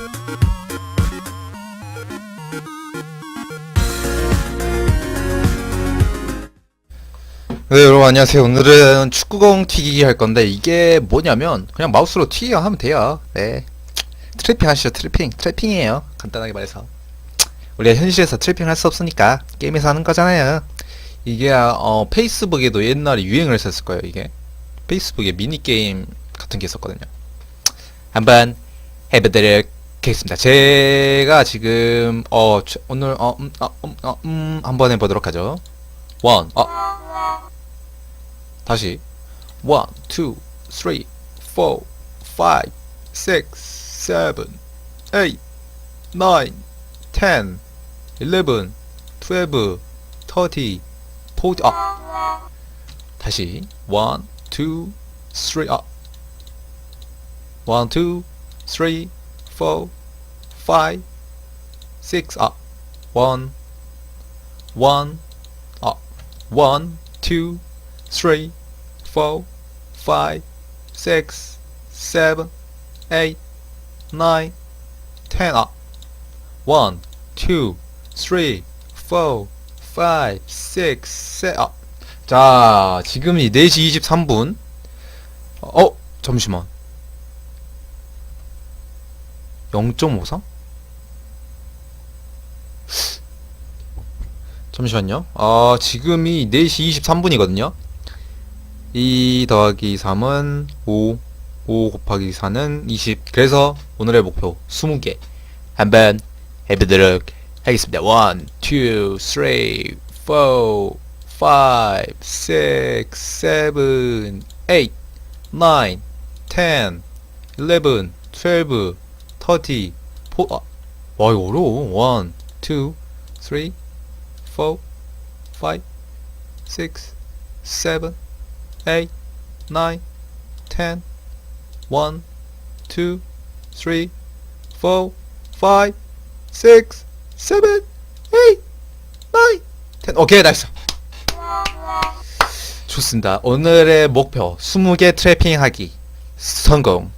네 여러분 안녕하세요. 오늘은 축구공 튀기기 할 건데 이게 뭐냐면 그냥 마우스로 튀기기만 하면 돼요. 네. 트래핑 하시죠 트래핑. 트래핑이에요. 간단하게 말해서. 우리가 현실에서 트래핑 할 수 없으니까 게임에서 하는 거잖아요. 이게 어 페이스북에도 옛날에 유행을 했었을 거예요 이게. 페이스북에 미니게임 같은 게 있었거든요. 한번 해보도록 하겠습니다. 제가 지금 어 저- 오늘 어, 음, 어, 음, 어, 음, 한번 해보도록 하죠. 원, 어, 다시. 1, 2, 3, 4, 5, 6, 7, 8, 9, 10, 11, 12, 30, 40, 아. 다시. 1, 2, 3, 아. 1, 2, 3, 4, 5, 6, 아 1, 1, 아 1, 2, three, four, five, six, seven, eight, nine, ten. 아, one, two, three, four, five, six, seven. 아, 자, 지금이 4시 23분. 어, 잠시만. 0.53? 잠시만요. 아, 지금이 4시 23분이거든요. 2 더하기 3은 5, 5 곱하기 4는 20. 그래서 오늘의 목표 20개 한번 해보도록 하겠습니다. 1, 2, 3, 4, 5, 6, 7, 8, 9, 10, 11, 12, 30, 4, 아, 와, 이거 어려워. 1, 2, 3, 4, 5, 6, 7, 8, 9, 10, 1, 2, 3, 4, 5, 6, 7, 8, 9, 10. 오케이, 나이스. 좋습니다. 오늘의 목표 20개 트래핑 하기 성공.